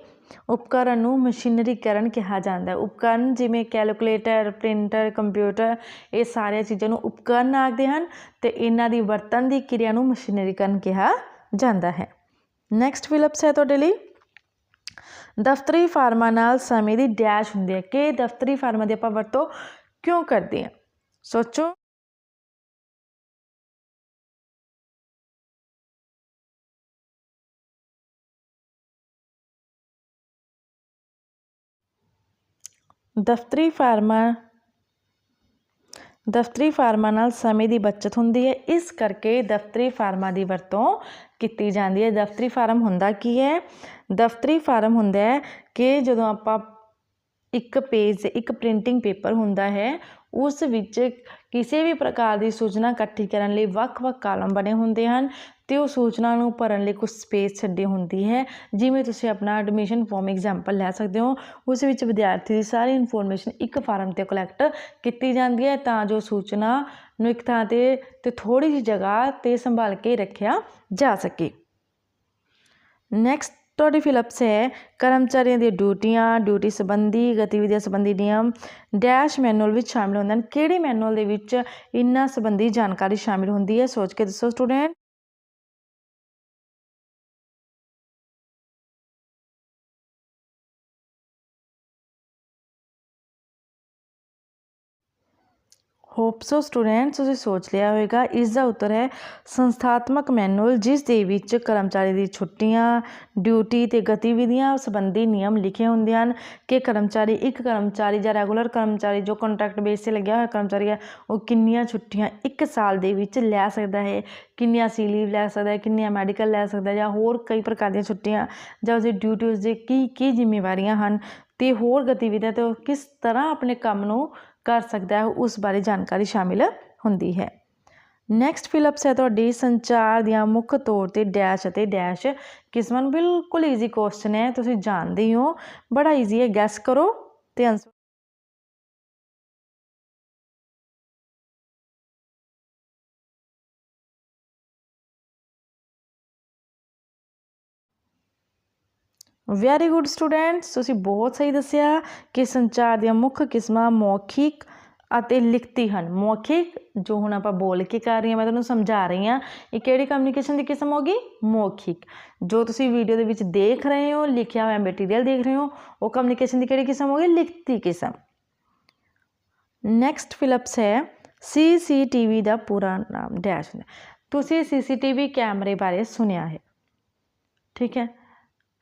ਉਪਕਰਨ ਨੂੰ ਮਸ਼ੀਨਰੀਕਰਨ ਕਿਹਾ ਜਾਂਦਾ ਉਪਕਰਨ ਜਿਵੇਂ ਕੈਲਕੂਲੇਟਰ, ਪ੍ਰਿੰਟਰ, ਕੰਪਿਊਟਰ, ਇਹ ਸਾਰੀਆਂ ਚੀਜ਼ਾਂ ਨੂੰ ਉਪਕਰਨ ਆਖਦੇ ਹਨ ਤੇ ਇਹਨਾਂ ਦੀ ਵਰਤਨ ਦੀ ਕਿਰਿਆ ਨੂੰ ਮਸ਼ੀਨਰੀਕਰਨ ਕਿਹਾ ਜਾਂਦਾ ਹੈ। ਨੈਕਸਟ ਫਿਲਪਸ ਹੈ ਤੁਹਾਡੇ ਲਈ। ਦਫ਼ਤਰੀ ਫਾਰਮਾਂ ਨਾਲ ਸਮੇਂ ਦੀ ਡੈਸ਼ ਹੁੰਦੀ ਹੈ। ਕਿ ਦਫ਼ਤਰੀ ਫਾਰਮਾਂ ਦੀ ਆਪਾਂ ਵਰਤੋਂ ਕਿਉਂ ਕਰਦੇ ਹਾਂ? ਸੋਚੋ। ਦਫ਼ਤਰੀ ਫਾਰਮਾਂ ਦਫ਼ਤਰੀ ਫਾਰਮਾਂ ਨਾਲ ਸਮੇਂ ਦੀ ਬਚਤ ਹੁੰਦੀ ਹੈ। ਇਸ ਕਰਕੇ ਦਫ਼ਤਰੀ ਫਾਰਮਾਂ ਦੀ ਵਰਤੋਂ ਕੀਤੀ ਜਾਂਦੀ ਹੈ। ਦਫ਼ਤਰੀ ਫਾਰਮ ਹੁੰਦਾ ਕੀ ਹੈ? ਦਫ਼ਤਰੀ ਫਾਰਮ ਹੁੰਦਾ ਹੈ ਕਿ ਜਦੋਂ ਆਪਾਂ ਇੱਕ ਪੇਜ ਇੱਕ ਪ੍ਰਿੰਟਿੰਗ ਪੇਪਰ ਹੁੰਦਾ ਹੈ ਉਸ ਵਿੱਚ ਕਿਸੇ ਵੀ ਪ੍ਰਕਾਰ ਦੀ ਸੂਚਨਾ ਇਕੱਠੀ ਕਰਨ ਲਈ ਵੱਖ-ਵੱਖ ਕਾਲਮ ਬਣੇ ਹੁੰਦੇ ਹਨ ਤੇ ਉਹ ਸੂਚਨਾ ਨੂੰ ਭਰਨ ਲਈ ਕੁਝ ਸਪੇਸ ਛੱਡੀ ਹੁੰਦੀ ਹੈ। ਜਿਵੇਂ ਤੁਸੀਂ ਆਪਣਾ ਐਡਮਿਸ਼ਨ ਫਾਰਮ ਐਗਜ਼ਾਮਪਲ ਲੈ ਸਕਦੇ ਹੋ, ਉਸ ਵਿੱਚ ਵਿਦਿਆਰਥੀ ਦੀ ਸਾਰੀ ਇਨਫੋਰਮੇਸ਼ਨ ਇੱਕ ਫਾਰਮ ਤੇ ਕਲੈਕਟ ਕੀਤੀ ਜਾਂਦੀ ਹੈ ਤਾਂ ਜੋ ਸੂਚਨਾ ਨੂੰ ਇੱਕ ਥਾਂ ਤੇ ਤੇ ਥੋੜੀ ਜਿਹੀ ਜਗ੍ਹਾ ਤੇ ਸੰਭਾਲ ਕੇ ਰੱਖਿਆ ਜਾ ਸਕੇ। ਨੈਕਸਟ ਤੁਹਾਡੀ ਫਿਲਪਸ ਹੈ ਕਰਮਚਾਰੀਆਂ ਦੀਆਂ ਡਿਊਟੀਆਂ, ਡਿਊਟੀ ਸੰਬੰਧੀ, ਗਤੀਵਿਧੀਆਂ ਸੰਬੰਧੀ ਨਿਯਮ ਡੈਸ਼ ਮੈਨੂਅਲ ਵਿੱਚ ਸ਼ਾਮਿਲ ਹੁੰਦੇ ਹਨ। ਕਿਹੜੇ ਮੈਨੂਅਲ ਦੇ ਵਿੱਚ ਇਹਨਾਂ ਸੰਬੰਧੀ ਜਾਣਕਾਰੀ ਸ਼ਾਮਿਲ ਹੁੰਦੀ ਹੈ? ਸੋਚ ਕੇ ਦੱਸੋ ਸਟੂਡੈਂਟ। ਹੋਪ ਸੋ ਸਟੂਡੈਂਟਸ, ਤੁਸੀਂ ਸੋਚ ਲਿਆ ਹੋਵੇਗਾ। ਇਸ ਦਾ ਉੱਤਰ ਹੈ, ਸੰਸਥਾਤਮਕ ਮੈਨੂਅਲ, ਜਿਸ ਦੇ ਵਿੱਚ ਕਰਮਚਾਰੀ ਦੀ ਛੁੱਟੀਆਂ, ਡਿਊਟੀ ਤੇ ਗਤੀਵਿਧੀਆਂ ਸੰਬੰਧੀ ਨਿਯਮ ਲਿਖੇ ਹੁੰਦੇ ਹਨ ਕਿ ਕਰਮਚਾਰੀ, ਇੱਕ ਕਰਮਚਾਰੀ ਜਾਂ ਰੈਗੂਲਰ ਕਰਮਚਾਰੀ ਜੋ ਕੰਟਰੈਕਟ ਬੇਸ ਤੇ ਲੱਗਿਆ ਹੋਇਆ ਕਰਮਚਾਰੀ ਹੈ, ਉਹ ਕਿੰਨੀਆਂ ਛੁੱਟੀਆਂ ਇੱਕ ਸਾਲ ਦੇ ਵਿੱਚ ਲੈ ਸਕਦਾ ਹੈ, ਕਿੰਨੀਆਂ ਸੀ ਲੀਵ ਲੈ ਸਕਦਾ ਹੈ, ਕਿੰਨੀਆਂ ਮੈਡੀਕਲ ਲੈ ਸਕਦਾ ਹੈ ਜਾਂ ਹੋਰ ਕਈ ਪ੍ਰਕਾਰ ਦੀਆਂ ਛੁੱਟੀਆਂ ਜਾਂ ਉਸਦੀ ਡਿਊਟੀ, ਉਸਦੀ ਕੀ ਕੀ ਜ਼ਿੰਮੇਵਾਰੀਆਂ ਹਨ ਤੇ ਹੋਰ ਗਤੀਵਿਧੀਆਂ ਤੇ ਉਹ ਕਿਸ ਤਰ੍ਹਾਂ ਆਪਣੇ ਕੰਮ ਨੂੰ ਕਰ ਸਕਦਾ ਹੈ, ਉਸ ਬਾਰੇ ਜਾਣਕਾਰੀ ਸ਼ਾਮਿਲ ਹੁੰਦੀ ਹੈ। ਨੈਕਸਟ ਫਿਲਪਸ ਹੈ ਤੁਹਾਡੀ, ਸੰਚਾਰ ਦੀਆਂ ਮੁੱਖ ਤੌਰ ਤੇ ਡੈਸ਼ ਅਤੇ ਡੈਸ਼ ਕਿਸਮਾਂ ਨੂੰ ਬਿਲਕੁਲ ਈਜ਼ੀ ਕੁਐਸਚਨ ਹੈ, ਤੁਸੀਂ ਜਾਣਦੇ ਹੋ ਬੜਾ ਈਜ਼ੀ ਹੈ ਗੈਸ ਕਰੋ ਤੇ ਆਨਸਰ ਵੈਰੀ ਗੁੱਡ ਸਟੂਡੈਂਟਸ ਤੁਸੀਂ ਬਹੁਤ ਸਹੀ ਦੱਸਿਆ ਕਿ ਸੰਚਾਰ ਦੀਆਂ ਮੁੱਖ ਕਿਸਮਾਂ ਮੌਖਿਕ ਅਤੇ ਲਿਖਤੀ ਹਨ। ਮੌਖਿਕ ਜੋ ਹੁਣ ਆਪਾਂ ਬੋਲ ਕੇ ਕਰ ਰਹੀ ਹਾਂ, ਮੈਂ ਤੁਹਾਨੂੰ ਸਮਝਾ ਰਹੀ ਹਾਂ ਇਹ ਕਿਹੜੀ ਕਮਿਊਨੀਕੇਸ਼ਨ ਦੀ ਕਿਸਮ ਹੋਗੀ? ਮੌਖਿਕ। ਜੋ ਤੁਸੀਂ ਵੀਡੀਓ ਦੇ ਵਿੱਚ ਦੇਖ ਰਹੇ ਹੋ, ਲਿਖਿਆ ਹੋਇਆ ਮਟੀਰੀਅਲ ਦੇਖ ਰਹੇ ਹੋ, ਉਹ ਕਮਿਊਨੀਕੇਸ਼ਨ ਦੀ ਕਿਹੜੀ ਕਿਸਮ ਹੋਗੀ? ਲਿਖਤੀ ਕਿਸਮ। ਨੈਕਸਟ ਫਿਲਪਸ ਹੈ ਸੀਸੀਟੀਵੀ ਦਾ ਪੂਰਾ ਨਾਮ ਡੈਸ਼ ਹੁੰਦਾ ਤੁਸੀਂ ਸੀਸੀਟੀਵੀ ਕੈਮਰੇ ਬਾਰੇ ਸੁਣਿਆ ਹੈ। ਠੀਕ ਹੈ?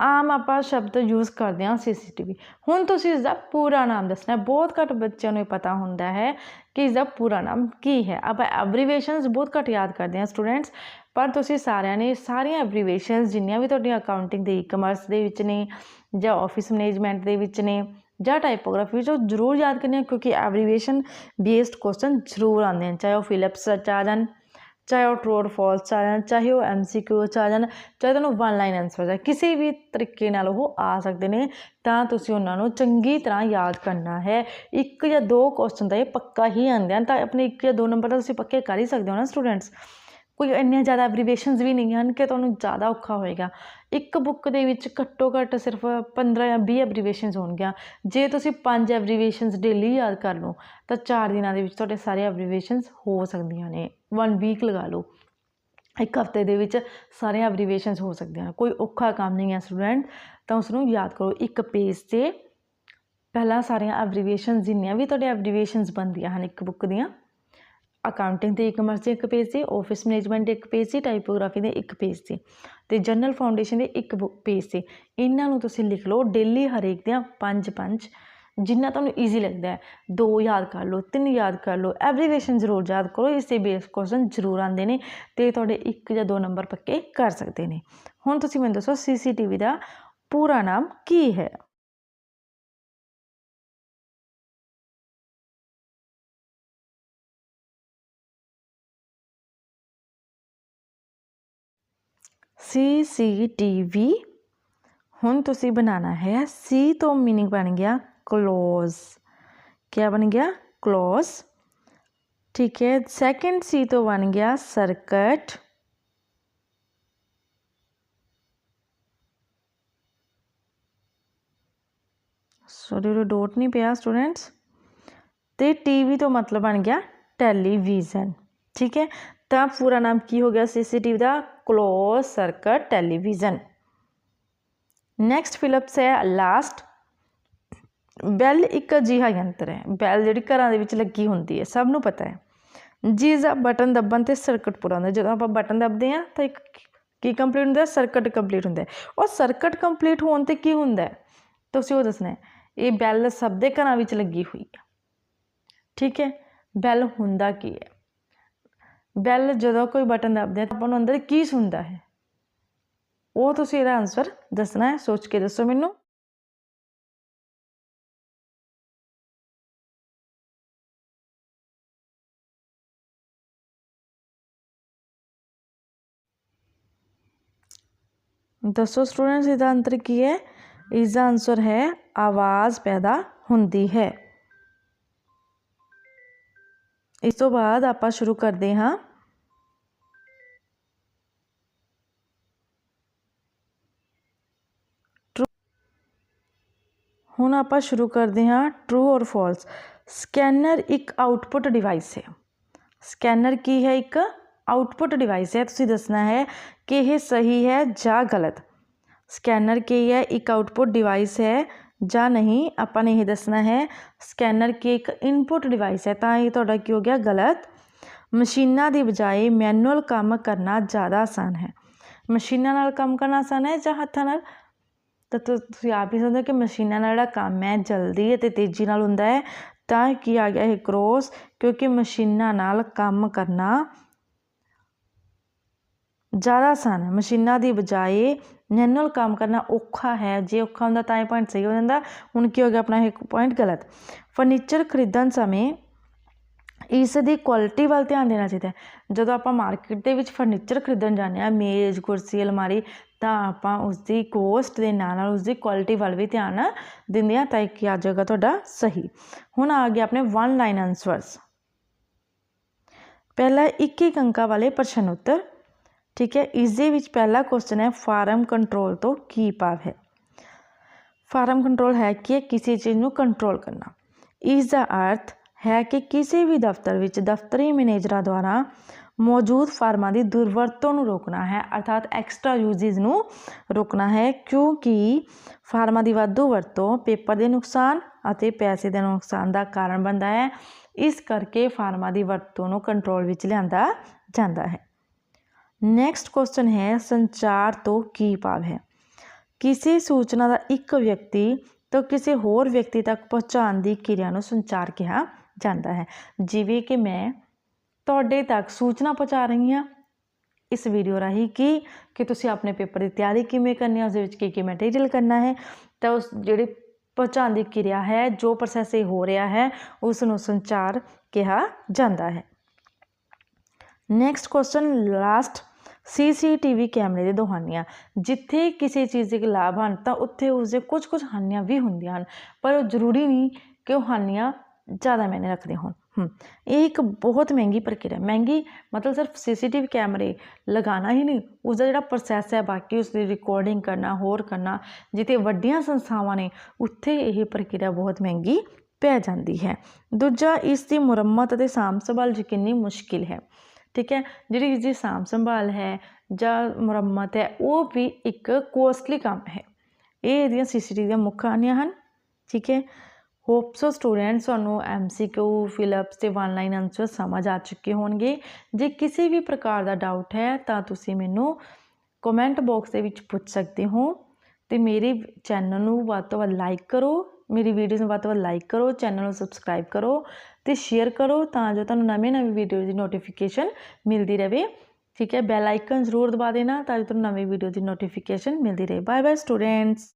ਆਮ ਆਪਾਂ ਸ਼ਬਦ ਯੂਜ਼ ਕਰਦੇ ਹਾਂ ਸੀਸੀਟੀਵੀ ਹੁਣ ਤੁਸੀਂ ਇਸ ਦਾ ਪੂਰਾ ਨਾਮ ਦੱਸਣਾ ਬਹੁਤ ਘੱਟ ਬੱਚਿਆਂ ਨੂੰ ਇਹ ਪਤਾ ਹੁੰਦਾ ਹੈ ਕਿ ਇਸ ਦਾ ਪੂਰਾ ਨਾਮ ਕੀ ਹੈ। ਆਪਾਂ ਐਬਰੀਵੇਸ਼ਨਸ ਬਹੁਤ ਘੱਟ ਯਾਦ ਕਰਦੇ ਹਾਂ ਸਟੂਡੈਂਟਸ ਪਰ ਤੁਸੀਂ ਸਾਰਿਆਂ ਨੇ ਸਾਰੀਆਂ ਐਬਰੀਵੇਸ਼ਨਸ ਜਿੰਨੀਆਂ ਵੀ ਤੁਹਾਡੀਆਂ ਅਕਾਊਂਟਿੰਗ ਦੇ ਈ-ਕਮਰਸ ਦੇ ਵਿੱਚ ਨੇ ਜਾਂ ਆਫਿਸ ਮੈਨੇਜਮੈਂਟ ਦੇ ਵਿੱਚ ਨੇ ਜਾਂ ਟਾਈਪੋਗ੍ਰਾਫੀ ਵਿੱਚ, ਉਹ ਜ਼ਰੂਰ ਯਾਦ ਕਰਨੀਆਂ ਕਿਉਂਕਿ ਐਬਰੀਵੇਸ਼ਨ ਬੇਸਡ ਕੁਐਸਚਨ ਜ਼ਰੂਰ ਆਉਂਦੇ ਹਨ। ਚਾਹੇ ਉਹ ਫਿਲਿਪਸ ਚ ਆ ਜਾਣ ਚਾਹੇ ਉਹ ਟਰੂ ਔਰ ਫਾਲਸ ਚ ਆ ਜਾਣ, ਚਾਹੇ ਉਹ ਐਮਸੀਕਿਊ ਚ ਆ ਜਾਣ, ਚਾਹੇ ਤੁਹਾਨੂੰ ਵਨ ਲਾਈਨ ਆਨਸਰ ਜਾਏ ਕਿਸੇ ਵੀ ਤਰੀਕੇ ਨਾਲ ਉਹ ਆ ਸਕਦੇ ਨੇ, ਤਾਂ ਤੁਸੀਂ ਉਹਨਾਂ ਨੂੰ ਚੰਗੀ ਤਰ੍ਹਾਂ ਯਾਦ ਕਰਨਾ ਹੈ। ਇੱਕ ਜਾਂ ਦੋ ਕੁਐਸਚਨ ਤਾਂ ਇਹ ਪੱਕਾ ਹੀ ਆਉਂਦੇ ਹਨ ਤਾਂ ਆਪਣੇ ਇੱਕ ਜਾਂ ਦੋ ਨੰਬਰ ਤਾਂ ਤੁਸੀਂ ਪੱਕੇ ਕਰ ਹੀ ਸਕਦੇ ਹੋ ਨਾ ਸਟੂਡੈਂਟਸ ਕੋਈ ਇੰਨੀਆਂ ਜ਼ਿਆਦਾ ਐਬਰੀਵੇਸ਼ਨਸ ਵੀ ਨਹੀਂ ਹਨ ਕਿ ਤੁਹਾਨੂੰ ਜ਼ਿਆਦਾ ਔਖਾ ਹੋਏਗਾ। ਇੱਕ ਬੁੱਕ ਦੇ ਵਿੱਚ ਘੱਟੋ ਘੱਟ ਸਿਰਫ 15 ਜਾਂ 20 ਐਬਰੀਵੇਸ਼ਨਸ ਹੋਣਗੀਆਂ। ਜੇ ਤੁਸੀਂ ਪੰਜ ਐਬਰੀਵੇਸ਼ਨਸ ਡੇਲੀ ਯਾਦ ਕਰ ਲਓ, ਤਾਂ ਚਾਰ ਦਿਨਾਂ ਦੇ ਵਿੱਚ ਤੁਹਾਡੇ ਸਾਰੇ ਐਬਰੀਵੇਸ਼ਨਸ ਹੋ ਸਕਦੀਆਂ ਨੇ। ਵਨ ਵੀਕ ਲਗਾ ਲਓ। ਇੱਕ ਹਫ਼ਤੇ ਦੇ ਵਿੱਚ ਸਾਰੇ ਐਬਰੀਵੇਸ਼ਨਸ ਹੋ ਸਕਦੀਆਂ ਨੇ। ਕੋਈ ਔਖਾ ਕੰਮ ਨਹੀਂ ਹੈ ਸਟੂਡੈਂਟ ਤਾਂ ਉਸ ਨੂੰ ਯਾਦ ਕਰੋ, ਇੱਕ ਪੇਜ 'ਤੇ ਪਹਿਲਾਂ ਸਾਰੀਆਂ ਐਬਰੀਵੇਸ਼ਨਸ ਜਿੰਨੀਆਂ ਵੀ ਤੁਹਾਡੇ ਐਬਰੀਵੇਸ਼ਨਸ ਬਣਦੀਆਂ ਹਨ ਇੱਕ ਬੁੱਕ ਦੀਆਂ ਅਕਾਊਂਟਿੰਗ ਦੇ ਈ-ਕਮਰਸ ਦੇ ਇੱਕ ਪੇਜ ਸੀ ਆਫਿਸ ਮੈਨੇਜਮੈਂਟ ਦੇ ਇੱਕ ਪੇਜ ਸੀ ਟਾਈਪੋਗ੍ਰਾਫੀ ਦੇ ਇੱਕ ਪੇਜ ਸੀ ਤੇ ਜਨਰਲ ਫਾਊਂਡੇਸ਼ਨ ਦੇ ਇੱਕ ਪੇਜ ਸੀ। ਇਹਨਾਂ ਨੂੰ ਤੁਸੀਂ ਲਿਖ ਲਓ ਡੇਲੀ ਹਰੇਕ ਦੀਆਂ ਪੰਜ ਪੰਜ, ਜਿੰਨਾ ਤੁਹਾਨੂੰ ਈਜ਼ੀ ਲੱਗਦਾ ਹੈ। ਦੋ ਯਾਦ ਕਰ ਲਓ, ਤਿੰਨ ਯਾਦ ਕਰ ਲਓ ਐਬਰੀਵੇਸ਼ਨ ਜ਼ਰੂਰ ਯਾਦ ਕਰੋ, ਇਸ 'ਤੇ ਬੇਸ ਕੁਐਸਚਨ ਜ਼ਰੂਰ ਆਉਂਦੇ ਨੇ ਤੇ ਤੁਹਾਡੇ ਇੱਕ ਜਾਂ ਦੋ ਨੰਬਰ ਪੱਕੇ ਕਰ ਸਕਦੇ ਨੇ। ਹੁਣ ਤੁਸੀਂ ਮੈਨੂੰ ਦੱਸੋ ਸੀਸੀਟੀਵੀ ਦਾ ਪੂਰਾ ਨਾਮ ਕੀ ਹੈ? ਸੀ ਸੀ ਟੀ ਵੀ ਹੁਣ ਤੁਸੀਂ ਬਣਾਉਣਾ ਹੈ ਸੀ ਤੋਂ ਮੀਨਿੰਗ ਬਣ ਗਿਆ क्लोज क्या बन गया क्लोज ठीक है सेकंड सी तो बन गया सर्कट सॉरी डोट नहीं पिया स्टूडेंट्स तो टीवी तो मतलब बन गया टेलीविजन ठीक है तो पूरा नाम की हो गया सीसीटीवी का close circuit television next Philips ਹੈ ਲਾਸਟ ਬੈਲ ਇੱਕ ਅਜਿਹਾ ਯੰਤਰ ਹੈ ਬੈਲ ਜਿਹੜੀ ਘਰਾਂ ਦੇ ਵਿੱਚ ਲੱਗੀ ਹੁੰਦੀ ਹੈ ਸਭ ਨੂੰ ਪਤਾ ਹੈ ਜਿਸ ਦਾ ਬਟਨ ਦੱਬਣ ਤੇ ਸਰਕਟ ਪੂਰਾ ਹੁੰਦਾ ਜਦੋਂ ਆਪਾਂ ਬਟਨ ਦੱਬਦੇ ਆ ਤਾਂ ਇੱਕ ਕੀ ਕੰਪਲੀਟ ਹੁੰਦਾ ਸਰਕਟ ਕੰਪਲੀਟ ਹੁੰਦਾ ਉਹ ਸਰਕਟ ਕੰਪਲੀਟ ਹੋਣ ਤੇ ਕੀ ਹੁੰਦਾ ਤੁਸੀਂ ਉਹ ਦੱਸਣਾ ਇਹ ਬੈਲ ਸਭ ਦੇ ਘਰਾਂ ਵਿੱਚ ਲੱਗੀ ਹੋਈ ਹੈ ਠੀਕ ਹੈ ਬੈਲ ਹੁੰਦਾ ਕੀ ਹੈ ਬੈਲ ਜਦੋਂ ਕੋਈ ਬਟਨ ਦੱਬਦੇ ਆ ਤਾਂ ਆਪਾਂ ਨੂੰ ਅੰਦਰ ਕੀ ਸੁਣਦਾ ਹੈ? ਉਹ ਤੁਸੀਂ ਇਹਦਾ ਆਨਸਰ ਦੱਸਣਾ ਹੈ, ਸੋਚ ਕੇ ਦੱਸੋ ਮੈਨੂੰ। ਦੱਸੋ ਸਟੂਡੈਂਟਸ ਇਹਦਾ ਅੰਤਰ ਕੀ ਹੈ? ਇਸ ਦਾ ਆਨਸਰ ਹੈ, ਆਵਾਜ਼ ਪੈਦਾ ਹੁੰਦੀ ਹੈ। ਇਸ ਤੋਂ ਬਾਅਦ ਆਪਾਂ ਸ਼ੁਰੂ ਕਰਦੇ ਹਾਂ ਹੁਣ ਆਪਾਂ ਸ਼ੁਰੂ ਕਰਦੇ ਹਾਂ ਟਰੂ ਔਰ ਫਾਲਸ ਸਕੈਨਰ ਇੱਕ ਆਉਟਪੁੱਟ ਡਿਵਾਈਸ ਹੈ ਸਕੈਨਰ ਕੀ ਹੈ ਇੱਕ ਆਉਟਪੁੱਟ ਡਿਵਾਈਸ ਹੈ ਤੁਸੀਂ ਦੱਸਣਾ ਹੈ ਕਿ ਇਹ ਸਹੀ ਹੈ ਜਾਂ ਗਲਤ ਸਕੈਨਰ ਕੀ ਹੈ ਇੱਕ ਆਉਟਪੁੱਟ ਡਿਵਾਈਸ ਹੈ ਜਾਂ ਨਹੀਂ ਆਪਾਂ ਨੇ ਇਹ ਦੱਸਣਾ ਹੈ ਸਕੈਨਰ ਕੀ ਇੱਕ ਇਨਪੁੱਟ ਡਿਵਾਈਸ ਹੈ ਤਾਂ ਇਹ ਤੁਹਾਡਾ ਕੀ ਹੋ ਗਿਆ ਗਲਤ ਮਸ਼ੀਨਾਂ ਦੀ ਬਜਾਏ ਮੈਨੂਅਲ ਕੰਮ ਕਰਨਾ ਜ਼ਿਆਦਾ ਆਸਾਨ ਹੈ ਮਸ਼ੀਨਾਂ ਨਾਲ ਕੰਮ ਕਰਨਾ ਆਸਾਨ ਹੈ ਜਾਂ ਹੱਥਾਂ ਨਾਲ ਤਾਂ ਤੁਸੀਂ ਆਪ ਹੀ ਸਮਝੋ ਕਿ ਮਸ਼ੀਨਾਂ ਨਾਲ ਜਿਹੜਾ ਕੰਮ ਹੈ ਜਲਦੀ ਅਤੇ ਤੇਜ਼ੀ ਨਾਲ ਹੁੰਦਾ ਹੈ ਤਾਂ ਕੀ ਆ ਗਿਆ ਇਹ ਕ੍ਰੋਸ ਕਿਉਂਕਿ ਮਸ਼ੀਨਾਂ ਨਾਲ ਕੰਮ ਕਰਨਾ ਜ਼ਿਆਦਾ ਆਸਾਨ ਹੈ ਮਸ਼ੀਨਾਂ ਦੀ ਬਜਾਏ ਮੈਨੂਅਲ ਕੰਮ ਕਰਨਾ ਔਖਾ ਹੈ। ਜੇ ਔਖਾ ਹੁੰਦਾ ਤਾਂ ਇਹ ਪੁਆਇੰਟ ਸਹੀ ਹੋ ਜਾਂਦਾ। ਹੁਣ ਕੀ ਹੋ ਗਿਆ? ਆਪਣਾ ਇਹ ਪੁਆਇੰਟ ਗਲਤ। ਫਰਨੀਚਰ ਖਰੀਦਣ ਸਮੇਂ ਇਸ ਦੀ ਕੁਆਲਿਟੀ ਵੱਲ ਧਿਆਨ ਦੇਣਾ ਚਾਹੀਦਾ ਜਦੋਂ ਆਪਾਂ ਮਾਰਕੀਟ ਦੇ ਵਿੱਚ ਫਰਨੀਚਰ ਖਰੀਦਣ ਜਾਂਦੇ ਆ ਮੇਜ਼, ਕੁਰਸੀ, ਅਲਮਾਰੀ, ਤਾਂ ਆਪਾਂ ਉਸ ਦੀ ਕੋਸਟ ਦੇ ਨਾਲ ਨਾਲ ਉਸ ਦੀ ਕੁਆਲਿਟੀ ਵੱਲ ਵੀ ਧਿਆਨ ਦਿੰਦੇ ਆ ਤਾਂ ਕਿ ਆ ਜਾਏਗਾ ਤੁਹਾਡਾ ਸਹੀ। ਹੁਣ ਆ ਗਿਆ ਆਪਣੇ ਵਨ ਲਾਈਨ ਆਨਸਰਸ ਪਹਿਲਾ ਇੱਕ ਇੱਕ ਅੰਕਾਂ ਵਾਲੇ ਪ੍ਰਸ਼ਨ ਉੱਤਰ। ਠੀਕ ਹੈ ਇਸ ਦੇ ਵਿੱਚ ਪਹਿਲਾ ਕੁਐਸਚਨ ਹੈ ਫਾਰਮ ਕੰਟਰੋਲ ਤੋਂ ਕੀ ਭਾਵ ਹੈ। ਫਾਰਮ ਕੰਟਰੋਲ ਹੈ ਕਿ ਕਿਸੇ ਚੀਜ਼ ਨੂੰ ਕੰਟਰੋਲ ਕਰਨਾ। ਇਸ ਦਾ ਅਰਥ ਹੈ ਕਿ ਕਿਸੇ ਵੀ ਦਫ਼ਤਰ ਵਿੱਚ ਦਫ਼ਤਰੀ ਮੈਨੇਜਰਾਂ ਦੁਆਰਾ ਮੌਜੂਦ ਫਾਰਮਾਂ ਦੀ ਦੁਰਵਰਤੋਂ ਨੂੰ ਰੋਕਣਾ ਹੈ, ਅਰਥਾਤ ਐਕਸਟਰਾ ਯੂਜ਼ਸ ਨੂੰ ਰੋਕਣਾ ਹੈ, ਕਿਉਂਕਿ ਫਾਰਮਾਂ ਦੀ ਵਾਧੂ ਵਰਤੋਂ ਪੇਪਰ ਦੇ ਨੁਕਸਾਨ ਅਤੇ ਪੈਸੇ ਦੇ ਨੁਕਸਾਨ ਦਾ ਕਾਰਨ ਬਣਦਾ ਹੈ। ਇਸ ਕਰਕੇ ਫਾਰਮਾਂ ਦੀ ਵਰਤੋਂ ਨੂੰ ਕੰਟਰੋਲ ਵਿੱਚ ਲਿਆਂਦਾ ਜਾਂਦਾ ਹੈ। ਨੈਕਸਟ ਕੁਐਸਚਨ ਹੈ ਸੰਚਾਰ ਤੋਂ ਕੀ ਭਾਵ ਹੈ ਕਿਸੇ ਸੂਚਨਾ ਦਾ ਇੱਕ ਵਿਅਕਤੀ ਤੋਂ ਕਿਸੇ ਹੋਰ ਵਿਅਕਤੀ ਤੱਕ ਪਹੁੰਚਾਉਣ ਦੀ ਕਿਰਿਆ ਨੂੰ ਸੰਚਾਰ ਕਿਹਾ ਜਾਂਦਾ ਹੈ ਜਿਵੇਂ ਕਿ ਮੈਂ ਤੁਹਾਡੇ ਤੱਕ ਸੂਚਨਾ ਪਹੁੰਚਾ ਰਹੀ ਹਾਂ ਇਸ ਵੀਡੀਓ ਰਾਹੀਂ ਕਿ ਕਿ ਤੁਸੀਂ ਆਪਣੇ ਪੇਪਰ ਦੀ ਤਿਆਰੀ ਕਿਵੇਂ ਕਰਨੀ ਹੈ ਉਸ ਦੇ ਵਿੱਚ ਕੀ ਕੀ ਮਟੀਰੀਅਲ ਕਰਨਾ ਹੈ ਤਾਂ ਉਸ ਜਿਹੜੀ ਪਹੁੰਚਾਉਣ ਦੀ ਕਿਰਿਆ ਹੈ ਜੋ ਪ੍ਰੋਸੈਸ ਇਹ ਹੋ ਰਿਹਾ ਹੈ ਉਸ ਨੂੰ ਸੰਚਾਰ ਕਿਹਾ ਜਾਂਦਾ ਹੈ ਨੈਕਸਟ ਕੁਐਸਚਨ ਲਾਸਟ ਸੀਸੀਟੀਵੀ ਕੈਮਰੇ ਦੇ ਦੋਹਾਨੀਆਂ। ਜਿੱਥੇ ਕਿਸੇ ਚੀਜ਼ ਦੇ ਲਾਭ ਹਨ, ਤਾਂ ਉੱਥੇ ਉਸ ਦੇ ਕੁਝ ਕੁਝ ਹਾਨੀਆਂ ਵੀ ਹੁੰਦੀਆਂ ਹਨ। ਪਰ ਉਹ ਜ਼ਰੂਰੀ ਨਹੀਂ ਕਿ ਉਹ ਹਾਨੀਆਂ ਜ਼ਿਆਦਾ ਮੈਨੇ ਰੱਖਦੇ ਹੋਣ। ਇਹ ਇੱਕ ਬਹੁਤ ਮਹਿੰਗੀ ਪ੍ਰਕਿਰਿਆ ਮਹਿੰਗੀ ਮਤਲਬ ਸਿਰਫ ਸੀਸੀਟੀਵੀ ਕੈਮਰੇ ਲਗਾਉਣਾ ਹੀ ਨਹੀਂ ਉਸ ਦਾ ਜਿਹੜਾ ਪ੍ਰੋਸੈਸ ਹੈ, ਬਾਕੀ ਉਸ ਦੀ ਰਿਕਾਰਡਿੰਗ ਕਰਨਾ, ਹੋਰ ਕਰਨਾ, ਜਿੱਥੇ ਵੱਡੀਆਂ ਸੰਸਥਾਵਾਂ ਨੇ, ਉੱਥੇ ਇਹ ਪ੍ਰਕਿਰਿਆ ਬਹੁਤ ਮਹਿੰਗੀ ਪੈ ਜਾਂਦੀ ਹੈ। ਦੂਜਾ, ਇਸ ਦੀ ਮੁਰੰਮਤ ਅਤੇ ਸਾਂਭ ਸੰਭਾਲ ਯਕੀਨੀ ਮੁਸ਼ਕਿਲ ਹੈ। ਠੀਕ ਹੈ? ਜਿਹੜੀ ਇਸ ਦੀ ਸਾਂਭ ਸੰਭਾਲ ਹੈ ਜਾਂ ਮੁਰੰਮਤ ਹੈ, ਉਹ ਵੀ ਇੱਕ ਕੋਸਟਲੀ ਕੰਮ ਹੈ। ਇਹ ਇਹਦੀਆਂ ਸੀਸੀਟੀਵੀ ਦੀਆਂ ਮੁੱਖ ਹਾਨੀਆਂ ਹਨ, ਠੀਕ ਹੈ? ਹੋਪ ਸੋ ਸਟੂਡੈਂਟਸ ਤੁਹਾਨੂੰ ਐਮਸੀਕਿਊ ਫਿਲਅਪਸ ਤੇ ਵਨ ਲਾਈਨ ਆਨਸਰ ਸਮਝ ਆ ਚੁੱਕੇ ਹੋਣਗੇ। ਜੇ ਕਿਸੇ ਵੀ ਪ੍ਰਕਾਰ ਦਾ ਡਾਊਟ ਹੈ, ਤਾਂ ਤੁਸੀਂ ਮੈਨੂੰ ਕਮੈਂਟ ਬਾਕਸ ਦੇ ਵਿੱਚ ਪੁੱਛ ਸਕਦੇ ਹੋ ਤੇ ਮੇਰੇ ਚੈਨਲ ਨੂੰ ਵੱਧ ਤੋਂ ਵੱਧ ਲਾਈਕ ਕਰੋ, ਮੇਰੀ ਵੀਡੀਓਜ਼ ਨੂੰ ਵੱਧ ਤੋਂ ਵੱਧ ਲਾਈਕ ਕਰੋ ਚੈਨਲ ਨੂੰ ਸਬਸਕ੍ਰਾਈਬ ਕਰੋ ਤੇ ਸ਼ੇਅਰ ਕਰੋ ਤਾਂ ਜੋ ਤੁਹਾਨੂੰ ਨਵੇਂ ਨਵੇਂ ਵੀਡੀਓ ਦੀ ਨੋਟੀਫਿਕੇਸ਼ਨ ਮਿਲਦੀ ਰਹੇ। ਠੀਕ ਹੈ ਬੈਲ ਆਈਕਨ ਜ਼ਰੂਰ ਦਬਾ ਦੇਣਾ ਤਾਂ ਜੋ ਤੁਹਾਨੂੰ ਨਵੀਂ ਵੀਡੀਓ ਦੀ ਨੋਟੀਫਿਕੇਸ਼ਨ ਮਿਲਦੀ ਰਹੇ। Bye bye students